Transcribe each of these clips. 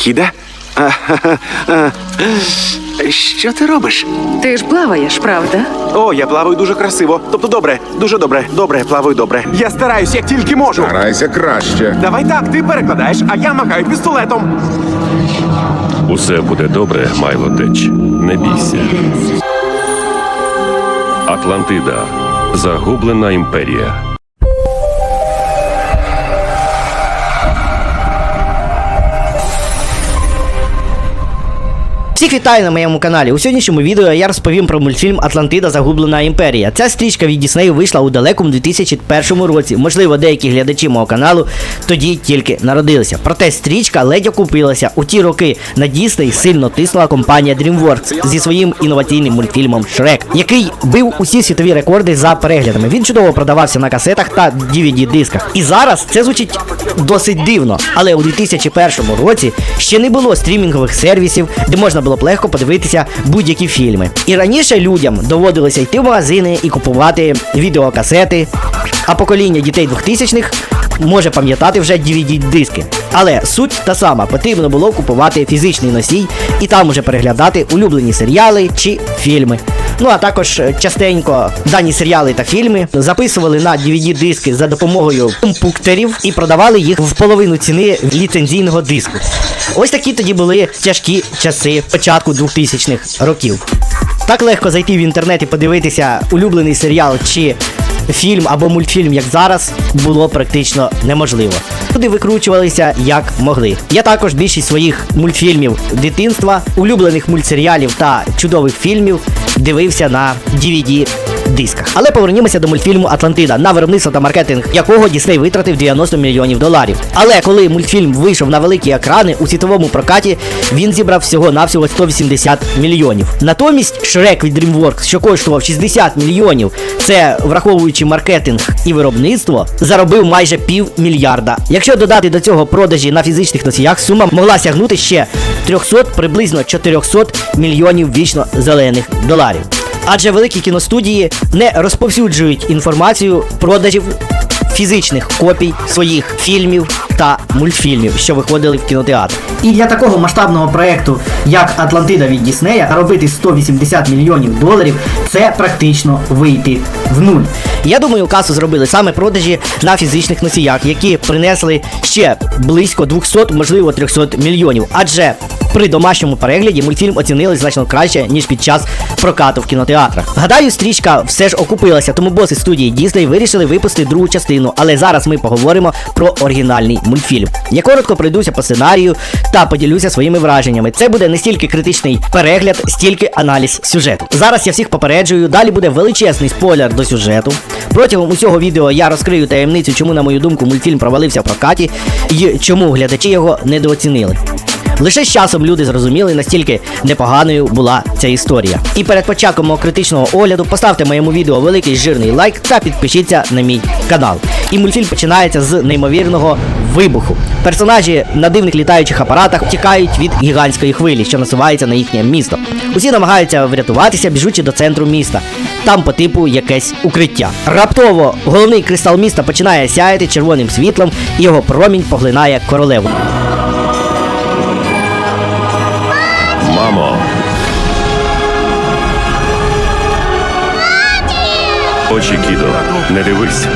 Кіда? А, а, Що ти робиш? Ти ж плаваєш, правда? О, я плаваю дуже красиво. Тобто добре, дуже добре, добре, плаваю добре. Я стараюсь, як тільки можу. Старайся краще. Давай так, ти перекладаєш, а я махаю пістолетом. Усе буде добре, Майло Теч. Не бійся. Атлантида. Загублена імперія. Всіх вітаю на моєму каналі. У сьогоднішньому відео я розповім про мультфільм Атлантида Загублена імперія. Ця стрічка від Діснею вийшла у далекому 2001 році. Можливо, деякі глядачі мого каналу тоді тільки народилися. Проте стрічка ледь окупилася. У ті роки на Дісней сильно тиснула компанія DreamWorks зі своїм інноваційним мультфільмом Шрек, який бив усі світові рекорди за переглядами. Він чудово продавався на касетах та DVD-дисках. І зараз це звучить досить дивно. Але у 2001 році ще не було стрімінгових сервісів, де можна було б легко подивитися будь-які фільми. І раніше людям доводилося йти в магазини і купувати відеокасети, а покоління дітей 2000-х може пам'ятати вже DVD-диски. Але суть та сама, потрібно було купувати фізичний носій і там уже переглядати улюблені серіали чи фільми. Ну а також е, частенько дані серіали та фільми записували на DVD-диски за допомогою компуктерів і продавали їх в половину ціни ліцензійного диску. Ось такі тоді були тяжкі часи початку 2000-х років. Так легко зайти в інтернет і подивитися улюблений серіал чи фільм або мультфільм, як зараз, було практично неможливо. Люди викручувалися як могли. Я також більшість своїх мультфільмів дитинства, улюблених мультсеріалів та чудових фільмів дивився на DVD дисках. Але повернімося до мультфільму Атлантида, на виробництво та маркетинг якого Дісней витратив 90 мільйонів доларів. Але коли мультфільм вийшов на великі екрани у світовому прокаті, він зібрав всього-навсього 180 мільйонів. Натомість Шрек від DreamWorks, що коштував 60 мільйонів, це враховуючи маркетинг і виробництво, заробив майже пів мільярда. Якщо додати до цього продажі на фізичних носіях, сума могла сягнути ще 300, приблизно 400 мільйонів вічно зелених доларів. Адже великі кіностудії не розповсюджують інформацію продажів фізичних копій своїх фільмів та мультфільмів, що виходили в кінотеатр. І для такого масштабного проекту, як Атлантида від Діснея, робити 180 мільйонів доларів це практично вийти в нуль. Я думаю, касу зробили саме продажі на фізичних носіях, які принесли ще близько 200, можливо 300 мільйонів. Адже при домашньому перегляді мультфільм оцінили значно краще, ніж під час прокату в кінотеатрах. Гадаю, стрічка все ж окупилася, тому боси студії Disney вирішили випустити другу частину. Але зараз ми поговоримо про оригінальний мультфільм. Я коротко пройдуся по сценарію та поділюся своїми враженнями. Це буде не стільки критичний перегляд, стільки аналіз сюжету. Зараз я всіх попереджую, далі буде величезний спойлер до сюжету. Протягом усього відео я розкрию таємницю, чому, на мою думку, мультфільм провалився в прокаті і чому глядачі його недооцінили. Лише з часом люди зрозуміли, настільки непоганою була ця історія. І перед початком критичного огляду поставте моєму відео великий жирний лайк та підпишіться на мій канал. І мультфільм починається з неймовірного вибуху. Персонажі на дивних літаючих апаратах тікають від гігантської хвилі, що насувається на їхнє місто. Усі намагаються врятуватися, біжучи до центру міста. Там по типу якесь укриття. Раптово головний кристал міста починає сяяти червоним світлом, і його промінь поглинає королеву. Мамо. Очі кідо, не дивись.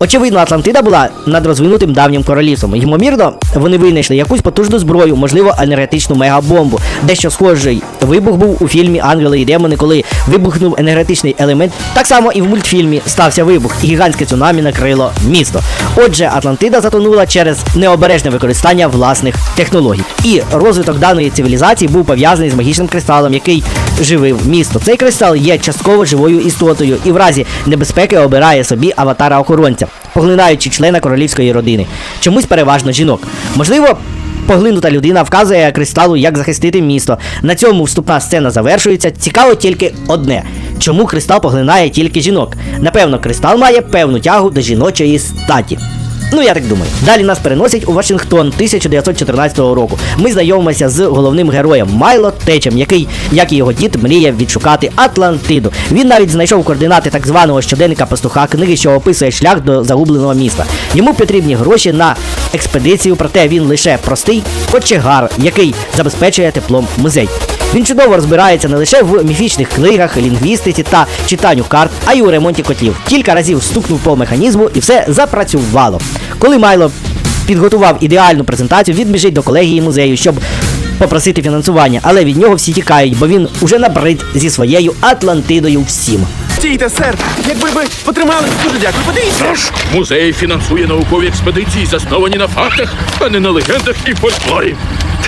Очевидно, Атлантида була надрозвинутим давнім королівством. Ймовірно, вони винайшли якусь потужну зброю, можливо, енергетичну мегабомбу. Дещо схожий вибух був у фільмі Ангели і демони, коли вибухнув енергетичний елемент. Так само і в мультфільмі стався вибух, і гігантське цунамі накрило місто. Отже, Атлантида затонула через необережне використання власних технологій. І розвиток даної цивілізації був пов'язаний з магічним кристалом, який живив місто. Цей кристал є частково живою істотою і в разі небезпеки обирає собі аватара охоронця, поглинаючи члена королівської родини. Чомусь переважно жінок. Можливо. Поглинута людина вказує кристалу, як захистити місто. На цьому вступна сцена завершується. Цікаво тільки одне: чому кристал поглинає тільки жінок? Напевно, кристал має певну тягу до жіночої статі. Ну я так думаю. Далі нас переносять у Вашингтон 1914 року. Ми знайомимося з головним героєм Майло Течем, який, як і його дід, мріє відшукати Атлантиду. Він навіть знайшов координати так званого щоденника пастуха, книги, що описує шлях до загубленого міста. Йому потрібні гроші на експедицію, проте він лише простий кочегар, який забезпечує теплом музей. Він чудово розбирається не лише в міфічних книгах, лінгвістиці та читанню карт, а й у ремонті котлів. Кілька разів стукнув по механізму і все запрацювало. Коли Майло підготував ідеальну презентацію, він біжить до колегії музею, щоб попросити фінансування, але від нього всі тікають, бо він уже набрид зі своєю Атлантидою всім. Стійте, сер! Якби ви потримались, дуже дякую. Подивіться! Тож, музей фінансує наукові експедиції, засновані на фактах, а не на легендах і фольклорі.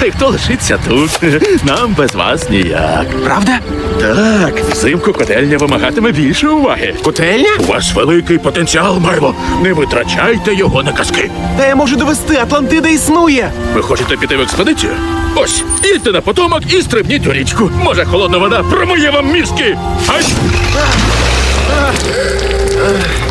Та й хто лишиться тут? Нам без вас ніяк. Правда? Так, взимку котельня вимагатиме більше уваги. Котельня? У вас великий потенціал, Майло. Не витрачайте його на казки. Та я можу довести, Атлантида існує! Ви хочете піти в експедицію? Ось, їдьте на потомок і стрибніть у річку. Може, холодна вода промиє вам мізки. Ай!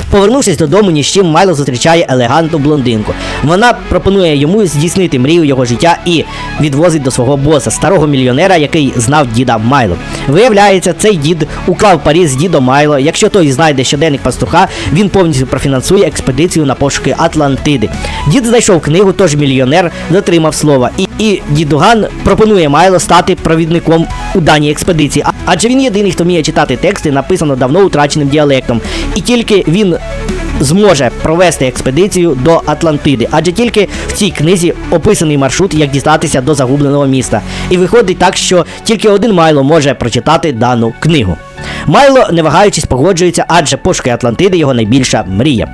Повернувшись додому, ні з чим Майло зустрічає елегантну блондинку. Вона пропонує йому здійснити мрію його життя і відвозить до свого боса, старого мільйонера, який знав діда Майло. Виявляється, цей дід уклав парі з дідом Майло. Якщо той знайде щоденник пастуха, він повністю профінансує експедицію на пошуки Атлантиди. Дід знайшов книгу, тож мільйонер дотримав слова. І, і дідуган пропонує Майло стати провідником у даній експедиції. Адже він єдиний, хто вміє читати тексти, написано давно утраченим діалектом. І тільки він зможе провести експедицію до Атлантиди, адже тільки в цій книзі описаний маршрут, як дістатися до загубленого міста. І виходить так, що тільки один Майло може прочитати дану книгу. Майло, не вагаючись, погоджується, адже пошуки Атлантиди його найбільша мрія.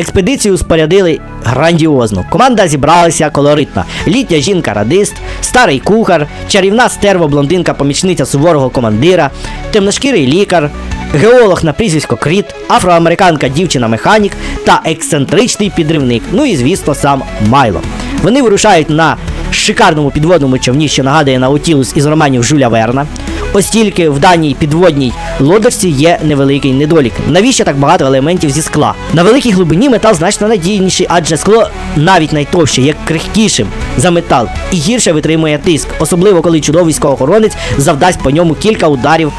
Експедицію спорядили грандіозно. Команда зібралася колоритна. Літня жінка-радист, старий кухар, чарівна стерво-блондинка помічниця суворого командира, темношкірий лікар, геолог на прізвисько Кріт, афроамериканка дівчина-механік та ексцентричний підривник. Ну і звісно, сам Майло. Вони вирушають на шикарному підводному човні, що нагадує Наутілус із романів Жюля Верна. Ось в даній підводній лодочці є невеликий недолік. Навіщо так багато елементів зі скла? На великій глибині метал значно надійніший, адже скло навіть найтовще є крихкішим за метал і гірше витримує тиск, особливо коли чудовисько охоронець завдасть по ньому кілька ударів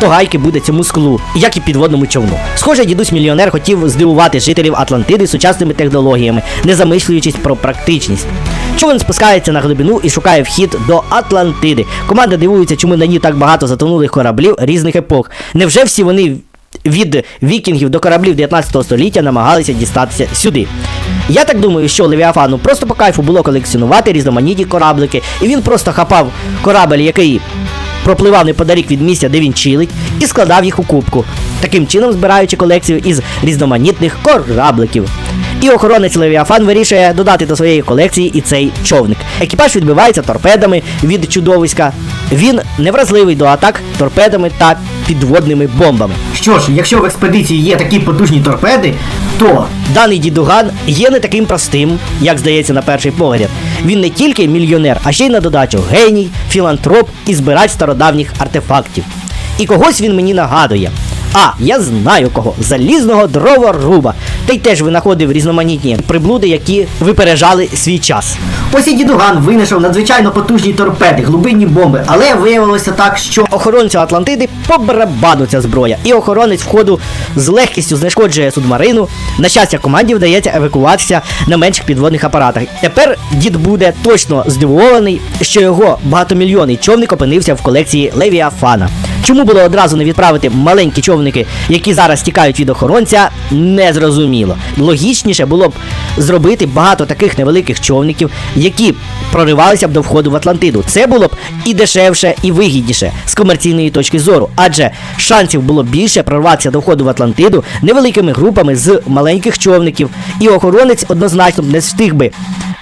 то гайки буде цьому склу, як і підводному човну. Схоже, дідусь мільйонер хотів здивувати жителів Атлантиди сучасними технологіями, не замислюючись про практичність. Човен спускається на глибину і шукає вхід до Атлантиди. Команда дивується, чому на ній так багато затонулих кораблів різних епох. Невже всі вони від вікінгів до кораблів 19 століття намагалися дістатися сюди? Я так думаю, що Левіафану просто по кайфу було колекціонувати різноманітні кораблики, і він просто хапав корабель, який пропливав неподалік від місця, де він чилить, і складав їх у кубку, таким чином збираючи колекцію із різноманітних корабликів. І охоронець Левіафан вирішує додати до своєї колекції і цей човник. Екіпаж відбивається торпедами від чудовиська. Він невразливий до атак торпедами та підводними бомбами. Що ж, якщо в експедиції є такі потужні торпеди, то даний дідуган є не таким простим, як здається на перший погляд. Він не тільки мільйонер, а ще й на додачу геній, філантроп і збирач стародавніх артефактів. І когось він мені нагадує. А, я знаю кого залізного дроворуба. Та й теж винаходив різноманітні приблуди, які випережали свій час. Ось і дідуган винайшов надзвичайно потужні торпеди, глибинні бомби, але виявилося так, що охоронцю Атлантиди по зброя, і охоронець входу з легкістю знешкоджує субмарину. На щастя, команді вдається евакуватися на менших підводних апаратах. Тепер дід буде точно здивований, що його багатомільйонний човник опинився в колекції Левіафана. Чому було одразу не відправити маленькі човники, які зараз тікають від охоронця, не зрозуміло. Логічніше було б зробити багато таких невеликих човників, які проривалися б до входу в Атлантиду. Це було б і дешевше, і вигідніше з комерційної точки зору, адже шансів було більше прорватися до входу в Атлантиду невеликими групами з маленьких човників, і охоронець однозначно не встиг би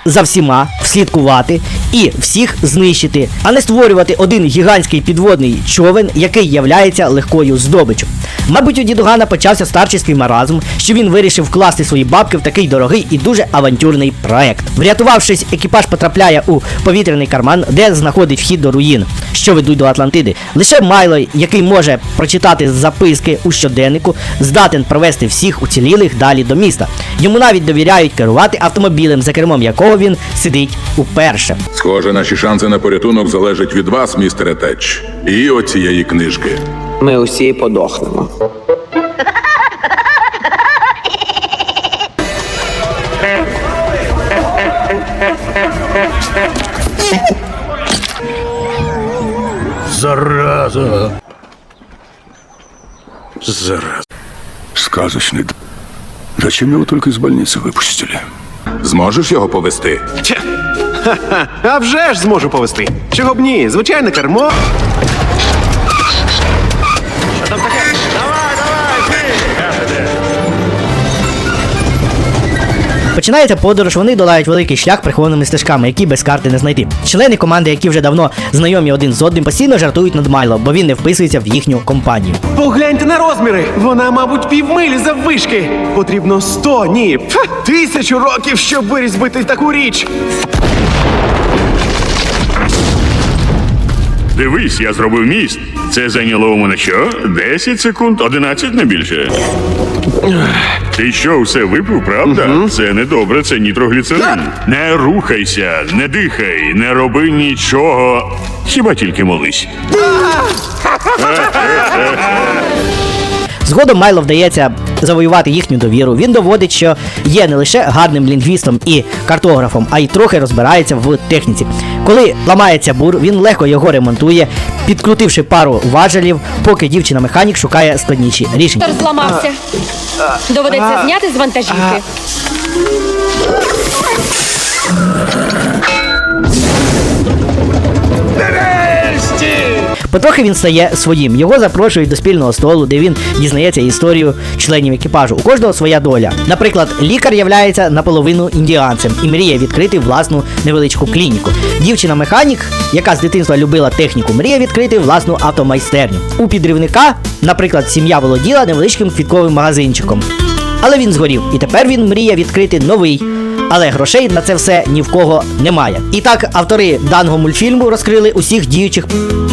за всіма вслідкувати і всіх знищити, а не створювати один гігантський підводний човен, який являється легкою здобичю. Мабуть, у дідугана почався старчий маразм, що він вирішив вкласти свої бабки в такий дорогий і дуже авантюрний проект. Врятувавшись, екіпаж потрапляє у повітряний карман, де знаходить вхід до руїн. Що ведуть до Атлантиди. Лише Майло, який може прочитати записки у щоденнику, здатен провести всіх уцілілих далі до міста. Йому навіть довіряють керувати автомобілем, за кермом якого він сидить уперше. Схоже, наші шанси на порятунок залежать від вас, містере Теч, і оцієї книжки. Ми усі подохнемо. Зараза. Зараз. Сказочный. д- Зачем его только из больницы выпустили? Зможеш його повести? Тя. Ха-ха. А вже ж зможу повести. Чого б ні? Звичайне кермо. Починається подорож, вони долають великий шлях прихованими стежками, які без карти не знайти. Члени команди, які вже давно знайомі один з одним, постійно жартують над Майло, бо він не вписується в їхню компанію. Погляньте на розміри. Вона, мабуть, півмилі заввишки. Потрібно сто, ні, тисячу років, щоб вирізбити таку річ. Дивись, я зробив міст. Це зайняло у мене що? 10 секунд, 11 не більше. Ти що, все випив, правда? Це не добре, це нітрогліцерин. Не рухайся, не дихай, не роби нічого. Хіба тільки молись. Згодом Майло вдається завоювати їхню довіру. Він доводить, що є не лише гарним лінгвістом і картографом, а й трохи розбирається в техніці. Коли ламається бур, він легко його ремонтує, підкрутивши пару важелів, поки дівчина-механік шукає складніші рішення. Зламався. Доведеться зняти з вантажівки. Потрохи він стає своїм. Його запрошують до спільного столу, де він дізнається історію членів екіпажу. У кожного своя доля. Наприклад, лікар являється наполовину індіанцем і мріє відкрити власну невеличку клініку. Дівчина-механік, яка з дитинства любила техніку, мріє відкрити власну автомайстерню. У підривника, наприклад, сім'я володіла невеличким квітковим магазинчиком. Але він згорів, і тепер він мріє відкрити новий. Але грошей на це все ні в кого немає. І так автори даного мультфільму розкрили усіх діючих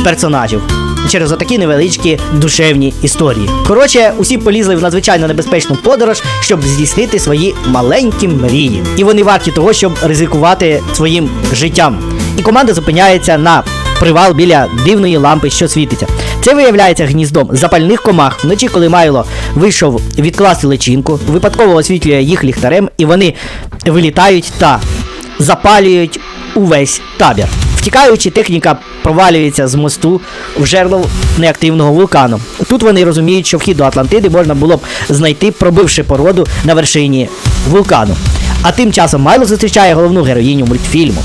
персонажів через отакі невеличкі душевні історії. Коротше, усі полізли в надзвичайно небезпечну подорож, щоб здійснити свої маленькі мрії. І вони варті того, щоб ризикувати своїм життям. І команда зупиняється на привал біля дивної лампи, що світиться. Це виявляється гніздом запальних комах. Вночі, коли Майло вийшов відкласти личинку, випадково освітлює їх ліхтарем, і вони вилітають та запалюють увесь табір. Втікаючи, техніка провалюється з мосту в жерло неактивного вулкану. Тут вони розуміють, що вхід до Атлантиди можна було б знайти, пробивши породу на вершині вулкану. А тим часом Майло зустрічає головну героїню мультфільму.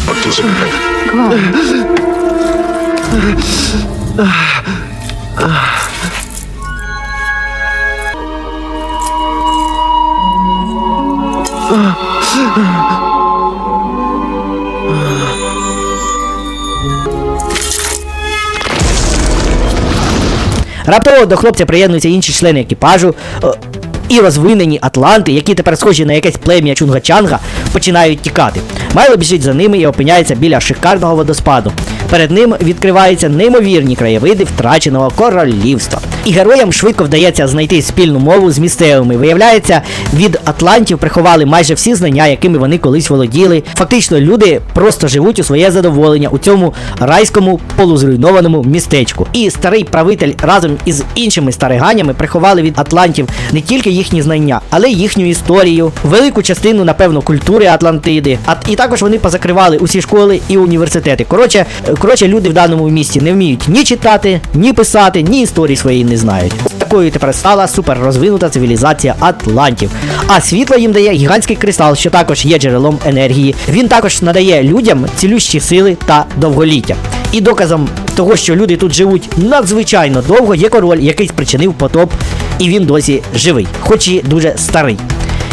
Раптово до хлопця приєднуються інші члени екіпажу. е, І розвинені атланти, які тепер схожі на якесь плем'я Чунга-Чанга, починають тікати. Майло біжить за ними і опиняється біля шикарного водоспаду. Перед ним відкриваються неймовірні краєвиди втраченого королівства. І героям швидко вдається знайти спільну мову з місцевими. Виявляється, від атлантів приховали майже всі знання, якими вони колись володіли. Фактично, люди просто живуть у своє задоволення у цьому райському полузруйнованому містечку. І старий правитель разом із іншими стариганями приховали від атлантів не тільки їхні знання, але й їхню історію, велику частину, напевно, культури Атлантиди. А і також вони позакривали усі школи і університети. Коротше, е, коротше, люди в даному місті не вміють ні читати, ні писати, ні історії своєї не знають. Такою тепер стала суперрозвинута цивілізація атлантів. А світло їм дає гігантський кристал, що також є джерелом енергії. Він також надає людям цілющі сили та довголіття. І доказом того, що люди тут живуть надзвичайно довго, є король, який спричинив потоп, і він досі живий, хоч і дуже старий.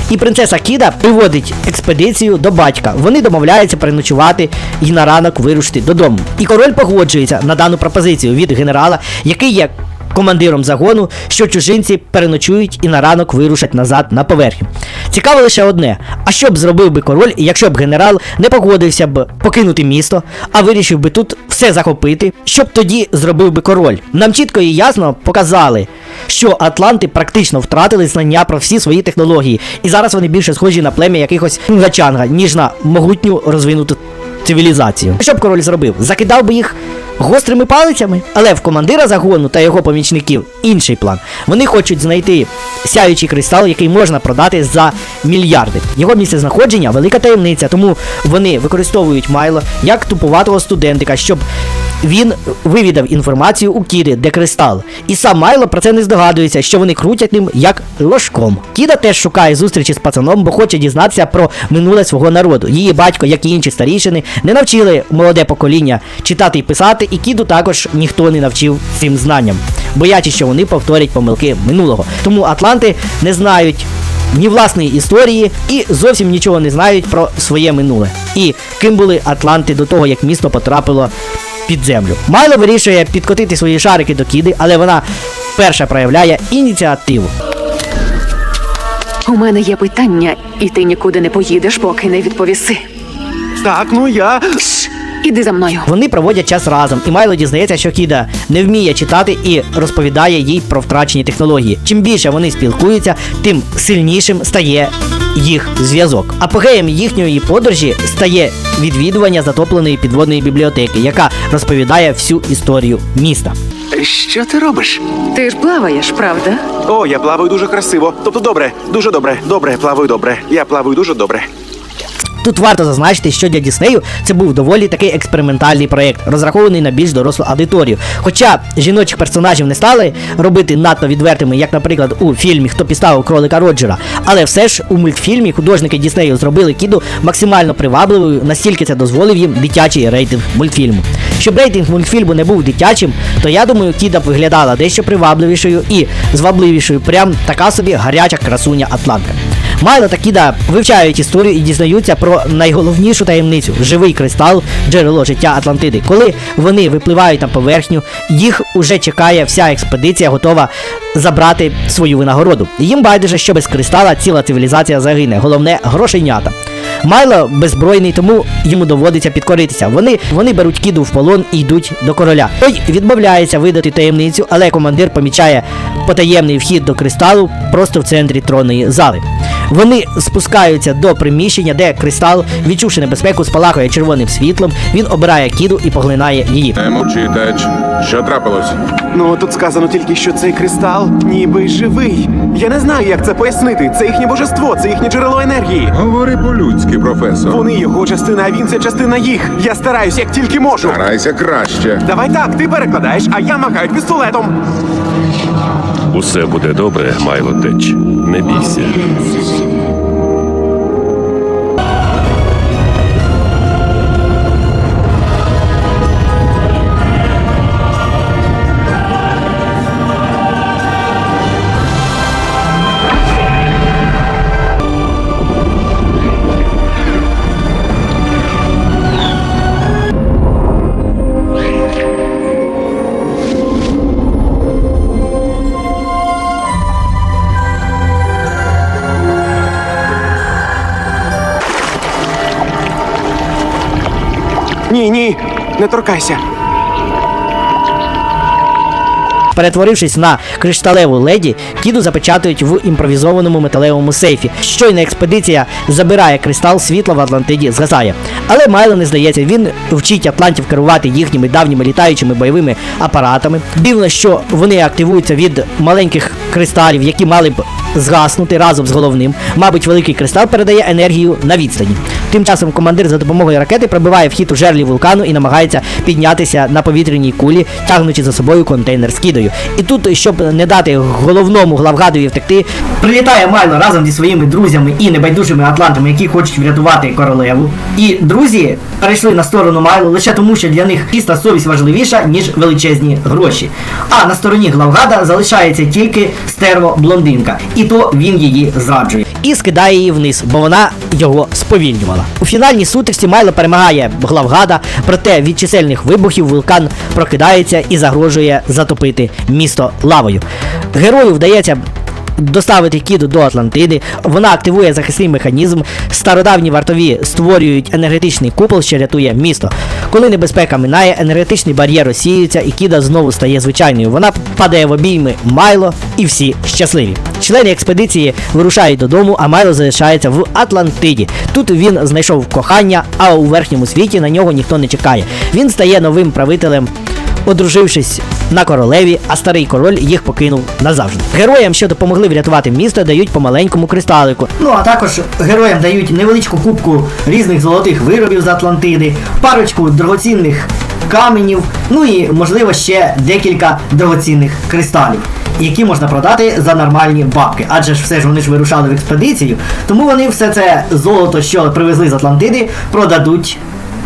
І принцеса Кіда приводить експедицію до батька. Вони домовляються переночувати і на ранок вирушити додому. І король погоджується на дану пропозицію від генерала, який є командиром загону, що чужинці переночують і на ранок вирушать назад на поверхню. Цікаво лише одне: а що б зробив би король, якщо б генерал не погодився б покинути місто, а вирішив би тут все захопити? Що б тоді зробив би король? Нам чітко і ясно показали, що Атланти практично втратили знання про всі свої технології, і зараз вони більше схожі на плем'я якихось гачанга, ніж на могутню розвинуту цивілізацію. Що б король зробив? Закидав би їх гострими палицями, але в командира загону та його помічників інший план. Вони хочуть знайти сяючий кристал, який можна продати за мільярди. Його місце знаходження велика таємниця, тому вони використовують Майло як тупуватого студентика, щоб він вивідав інформацію у Кіди, де кристал. І сам Майло про це не здогадується, що вони крутять ним як ложком. Кіда теж шукає зустрічі з пацаном, бо хоче дізнатися про минуле свого народу. Її батько, як і інші старішини, не навчили молоде покоління читати і писати, і Кіду також ніхто не навчив цим знанням, боячись, що вони повторять помилки минулого. Тому Атланти не знають ні власної історії і зовсім нічого не знають про своє минуле. І ким були Атланти до того, як місто потрапило під землю. Майло вирішує підкотити свої шарики до кіди, але вона перша проявляє ініціативу. У мене є питання, і ти нікуди не поїдеш, поки не відповіси. Так, ну я. Іди за мною. Вони проводять час разом, і Майло дізнається, що Кіда не вміє читати і розповідає їй про втрачені технології. Чим більше вони спілкуються, тим сильнішим стає їх зв'язок. Апогеєм їхньої подорожі стає відвідування затопленої підводної бібліотеки, яка розповідає всю історію міста. Що ти робиш? Ти ж плаваєш, правда? О, я плаваю дуже красиво. Тобто добре, дуже добре, добре, плаваю добре. Я плаваю дуже добре. Тут варто зазначити, що для Діснею це був доволі такий експериментальний проєкт, розрахований на більш дорослу аудиторію. Хоча жіночих персонажів не стали робити надто відвертими, як, наприклад, у фільмі Хто підставив кролика Роджера, але все ж у мультфільмі художники Діснею зробили кіду максимально привабливою, настільки це дозволив їм дитячий рейтинг мультфільму. Щоб рейтинг мультфільму не був дитячим, то я думаю, кіда б виглядала дещо привабливішою і звабливішою, прям така собі гаряча красуня Атлантка. Майло та Кіда вивчають історію і дізнаються про найголовнішу таємницю живий кристал, джерело життя Атлантиди. Коли вони випливають на поверхню, їх уже чекає вся експедиція, готова забрати свою винагороду. Їм байдуже, що без кристала ціла цивілізація загине. Головне грошенята. Майло беззбройний, тому йому доводиться підкоритися. Вони, вони беруть кіду в полон і йдуть до короля. Той відмовляється видати таємницю, але командир помічає потаємний вхід до кристалу просто в центрі тронної зали. Вони спускаються до приміщення, де кристал, відчувши небезпеку, спалахує червоним світлом. Він обирає кіду і поглинає її. Не мовчи, Теч. Що трапилось? Ну тут сказано тільки, що цей кристал ніби живий. Я не знаю, як це пояснити. Це їхнє божество, це їхнє джерело енергії. Говори по-людськи, професор. Вони його частина, а він це частина їх. Я стараюсь, як тільки можу. Старайся краще. Давай так, ти перекладаєш, а я махаю пістолетом. Усе буде добре, Майло Теч. Не бійся. Ні, ні, не торкайся. Перетворившись на кришталеву леді, кіду запечатують в імпровізованому металевому сейфі. Щойно експедиція забирає кристал, світло в Атлантиді згасає. Але Майло не здається, він вчить атлантів керувати їхніми давніми літаючими бойовими апаратами. Дивно, що вони активуються від маленьких кристалів, які мали б згаснути разом з головним. Мабуть, великий кристал передає енергію на відстані. Тим часом командир за допомогою ракети пробиває вхід у жерлі вулкану і намагається піднятися на повітряній кулі, тягнучи за собою контейнер з кідою. І тут, щоб не дати головному главгадові втекти, прилітає Майло разом зі своїми друзями і небайдужими атлантами, які хочуть врятувати королеву. І друзі перейшли на сторону Майло лише тому, що для них чиста совість важливіша, ніж величезні гроші. А на стороні главгада залишається тільки стерво блондинка, і то він її зраджує. І скидає її вниз, бо вона його сповільнювала. У фінальній сутичці Майло перемагає главгада, проте від чисельних вибухів вулкан прокидається і загрожує затопити місто лавою. Герою вдається доставити Кіду до Атлантиди. Вона активує захисний механізм. Стародавні вартові створюють енергетичний купол, що рятує місто. Коли небезпека минає, енергетичний бар'єр розсіюється, і Кіда знову стає звичайною. Вона падає в обійми Майло, і всі щасливі. Члени експедиції вирушають додому, а Майло залишається в Атлантиді. Тут він знайшов кохання, а у верхньому світі на нього ніхто не чекає. Він стає новим правителем одружившись на королеві, а старий король їх покинув назавжди. Героям, що допомогли врятувати місто, дають по маленькому кристалику. Ну а також героям дають невеличку кубку різних золотих виробів з Атлантиди, парочку дорогоцінних каменів, ну і можливо ще декілька дорогоцінних кристалів. Які можна продати за нормальні бабки, адже ж все ж вони ж вирушали в експедицію, тому вони все це золото, що привезли з Атлантиди, продадуть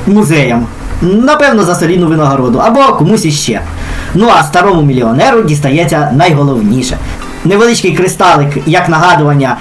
музеям. Напевно, за солідну винагороду або комусь іще. Ну а старому мільйонеру дістається найголовніше. Невеличкий кристалик як нагадування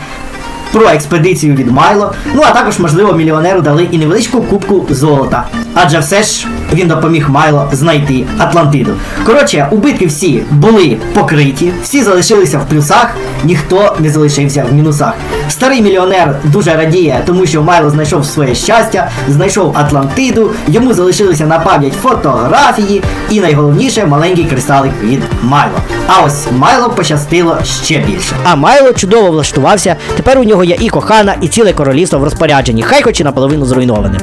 про експедицію від Майло. Ну а також, можливо, мільйонеру дали і невеличку кубку золота. Адже все ж він допоміг Майло знайти Атлантиду. Коротше, убитки всі були покриті, всі залишилися в плюсах, ніхто не залишився в мінусах. Старий мільйонер дуже радіє, тому що Майло знайшов своє щастя, знайшов Атлантиду, йому залишилися на пам'ять фотографії і найголовніше маленький кристалик від Майло. А ось Майло пощастило ще більше. А Майло чудово влаштувався. Тепер у нього є і кохана, і ціле королівство в розпорядженні, хай хоч і наполовину зруйноване.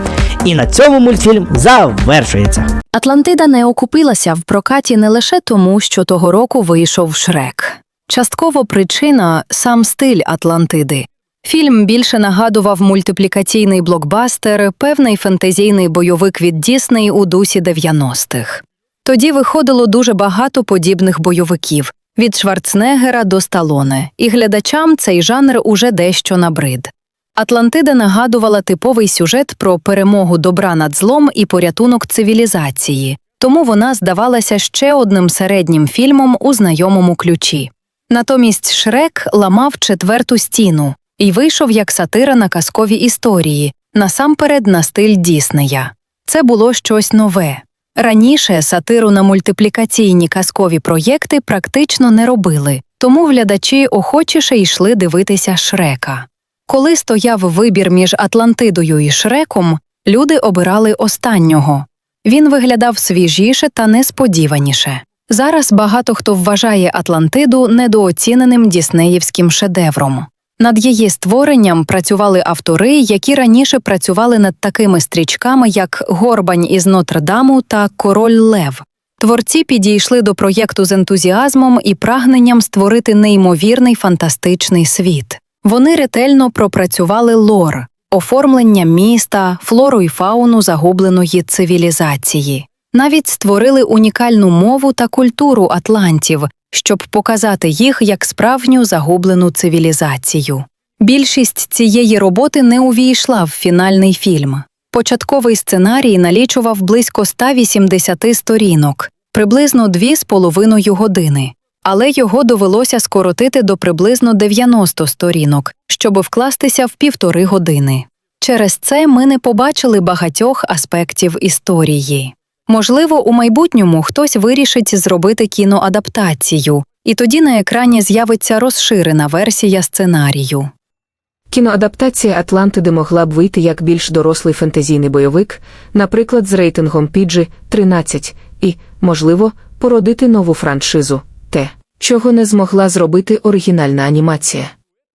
І на цьому мультфільм завершується. Атлантида не окупилася в прокаті не лише тому, що того року вийшов Шрек. Частково причина сам стиль Атлантиди. Фільм більше нагадував мультиплікаційний блокбастер, певний фентезійний бойовик від Дісней у дусі 90-х. Тоді виходило дуже багато подібних бойовиків від Шварценеггера до Сталоне, і глядачам цей жанр уже дещо набрид. Атлантида нагадувала типовий сюжет про перемогу добра над злом і порятунок цивілізації, тому вона здавалася ще одним середнім фільмом у знайомому ключі. Натомість Шрек ламав четверту стіну і вийшов як сатира на казкові історії, насамперед на стиль Діснея. Це було щось нове. Раніше сатиру на мультиплікаційні казкові проєкти практично не робили, тому глядачі охочіше йшли дивитися Шрека. Коли стояв вибір між Атлантидою і Шреком, люди обирали останнього. Він виглядав свіжіше та несподіваніше. Зараз багато хто вважає Атлантиду недооціненим діснеївським шедевром. Над її створенням працювали автори, які раніше працювали над такими стрічками, як Горбань із Нотр-Даму та Король Лев. Творці підійшли до проєкту з ентузіазмом і прагненням створити неймовірний фантастичний світ. Вони ретельно пропрацювали лор, оформлення міста, флору і фауну загубленої цивілізації. Навіть створили унікальну мову та культуру атлантів, щоб показати їх як справжню загублену цивілізацію. Більшість цієї роботи не увійшла в фінальний фільм. Початковий сценарій налічував близько 180 сторінок, приблизно 2,5 години, але його довелося скоротити до приблизно 90 сторінок, щоб вкластися в півтори години. Через це ми не побачили багатьох аспектів історії. Можливо, у майбутньому хтось вирішить зробити кіноадаптацію, і тоді на екрані з'явиться розширена версія сценарію. Кіноадаптація Атлантиди могла б вийти як більш дорослий фентезійний бойовик, наприклад, з рейтингом PG-13, і, можливо, породити нову франшизу те, чого не змогла зробити оригінальна анімація.